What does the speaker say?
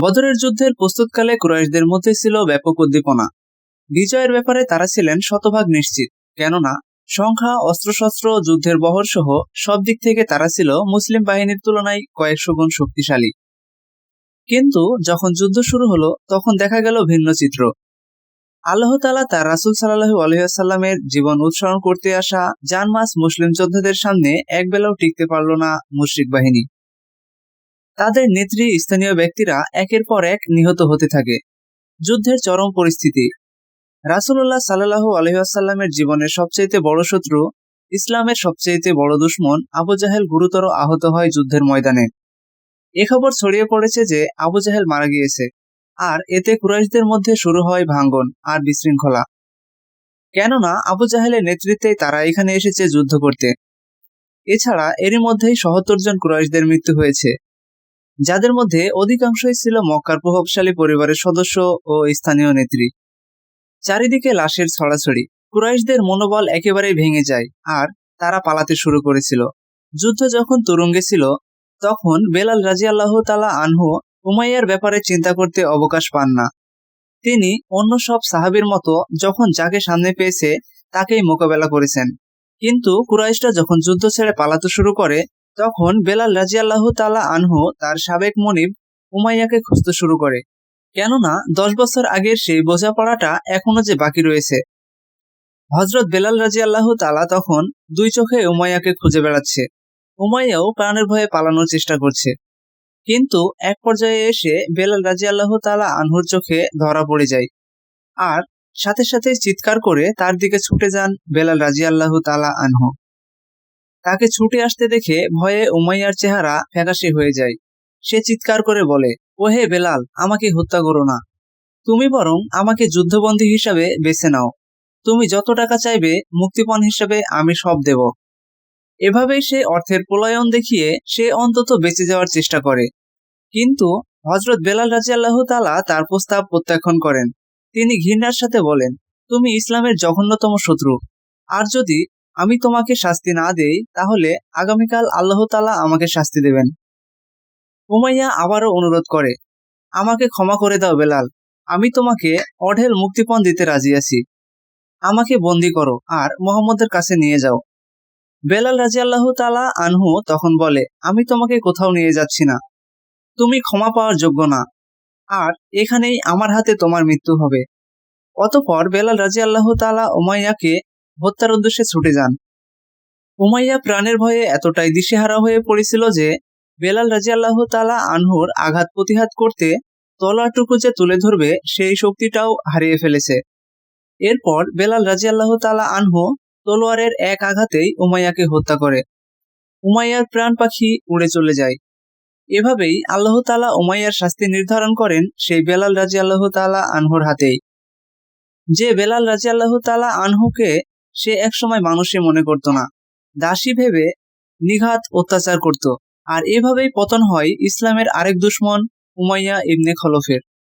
বদরের যুদ্ধের প্রস্তুতকালে কুরাইশদের মধ্যে ছিল ব্যাপক উদ্দীপনা। বিজয়ের ব্যাপারে তারা ছিলেন শতভাগ নিশ্চিত, কেননা সংখ্যা, অস্ত্রশস্ত্র, যুদ্ধের বহর সহ সব দিক থেকে তারা ছিল মুসলিম বাহিনীর তুলনায় কয়েকশো গুণ শক্তিশালী। কিন্তু যখন যুদ্ধ শুরু হলো, তখন দেখা গেল ভিন্ন চিত্র। আল্লাহ তালা তার রাসুল সাল্লাহু আলহিহাসাল্লামের জীবন উৎসরণ করতে আসা জানমাস মুসলিম যোদ্ধাদের সামনে এক বেলাও টিকতে পারল না মুশ্রিক বাহিনী। তাদের নেত্রী স্থানীয় ব্যক্তিরা একের পর এক নিহত হতে থাকে। যুদ্ধের চরম পরিস্থিতি। রাসুল্লাহ সাল্লাহু আলহিহাসাল্লামের জীবনের সবচাইতে বড় শত্রু, ইসলামের সবচাইতে বড় দুশ্মন আবু জাহেল গুরুতর আহত হয় যুদ্ধের ময়দানে। এ খবর ছড়িয়ে পড়েছে যে আবু জাহেল মারা গিয়েছে, আর এতে কুরাইশদের মধ্যে শুরু হয় ভাঙ্গন আর বিশৃঙ্খলা। কেননা আবু জাহেলের নেতৃত্বে তারা এখানে এসেছে যুদ্ধ করতে। এছাড়া এরই মধ্যেই সহত্তর জন কুরাইশদের মৃত্যু হয়েছে। যাদের মধ্যে অধিকাংশই ছিল মক্কার প্রভাবশালী পরিবারের সদস্য ও স্থানীয় নেত্রী। চারিদিকে লাশের ছড়াছড়ি। কুরাইশদের মনোবল একেবারেই ভেঙে যায় আর তারা পালাতে শুরু করেছিল। যুদ্ধ যখন তুরঙ্গে ছিল, তখন বেলাল রাজি আল্লাহ তালা আনহু উমাইয়ার ব্যাপারে চিন্তা করতে অবকাশ পান না। তিনি অন্য সব সাহাবির মতো যখন যাকে সামনে পেয়েছে, তাকেই মোকাবেলা করেছেন। কিন্তু কুরাইশরা যখন যুদ্ধ ছেড়ে পালাতে শুরু করে তখন বেলাল রাজি আল্লাহ তালা আনহু তার সাবেক মনিব উমাইয়াকে খুঁজতে শুরু করে। কেননা, দশ বছর আগের সেই বোঝাপড়াটা এখনও যে বাকি রয়েছে। হজরত বেলাল রাজি আল্লাহ তালা তখন দুই চোখে উমাইয়াকে খুঁজে বেড়াচ্ছে। উমাইয়াও প্রাণের ভয়ে পালানোর চেষ্টা করছে। কিন্তু এক পর্যায়ে এসে বেলাল রাজি আল্লাহ তালা আনহুর চোখে ধরা পড়ে যায়। আর সাথে সাথে চিৎকার করে তার দিকে ছুটে যান বেলাল রাজি আল্লাহ তালা আনহু। তাকে ছুটে আসতে দেখে ভয়ে উমাইয়ার চেহারা ফ্যাকাশে হয়ে যায়। সে চিৎকার করে বলে, ওহে বেলাল, আমাকে হত্যা করো না। তুমি বরং আমাকে যুদ্ধবন্দী হিসাবে বেছে নাও। তুমি যত টাকা চাইবে, মুক্তিপণ হিসাবে আমি সব দেব এভাবেই সে অর্থের পলায়ন দেখিয়ে সে অন্তত বেঁচে যাওয়ার চেষ্টা করে। কিন্তু হজরত বেলাল রাজি আল্লাহ তালা তার প্রস্তাব প্রত্যাখ্যান করেন। তিনি ঘৃণার সাথে বলেন, তুমি ইসলামের জঘন্যতম শত্রু। আর যদি আমি তোমাকে শাস্তি না দেই, তাহলে আগামীকাল আল্লাহ তালা আমাকে শাস্তি দেবেন। উমাইয়া আবারও অনুরোধ করে, আমাকে ক্ষমা করে দাও বেলাল, আমি তোমাকে অঢেল মুক্তিপণ দিতে রাজি আছি। আমাকে বন্দি করো আর মোহাম্মদের কাছে নিয়ে যাও। বেলাল রাজি আল্লাহ তালা আনহু তখন বলে, আমি তোমাকে কোথাও নিয়ে যাচ্ছি না। তুমি ক্ষমা পাওয়ার যোগ্য না। আর এখানেই আমার হাতে তোমার মৃত্যু হবে। অতপর বেলাল রাজি আল্লাহ তালা উমাইয়াকে হত্যার উদ্দেশ্যে ছুটে যান। উমাইয়া প্রাণের ভয়ে এতটাই দিশেহারা হয়ে পড়েছিল যে, বেলাল রাজি আল্লাহ তালা আনহুর আঘাত প্রতিহাত করতে তলাটুকু যে তুলে ধরবে, সেই শক্তিটাও হারিয়ে ফেলেছে। এরপর বেলাল রাজি আল্লাহ তালা আনহু তলোয়ারের এক আঘাতেই উমাইয়াকে হত্যা করে। উমাইয়ার প্রাণ পাখি উড়ে চলে যায়। এভাবেই আল্লাহ তালা উমাইয়ার শাস্তি নির্ধারণ করেন সেই বেলাল রাজি আল্লাহ তালা আনহুর হাতেই। যে বেলাল রাজি আল্লাহ তালা আনহুকে সে একসময় মানুষে মনে করত না। দাসী ভেবে নিঘাত অত্যাচার করত। আর এভাবেই পতন হয় ইসলামের আরেক দুশ্মন উমাইয়া ইবনে খলফের।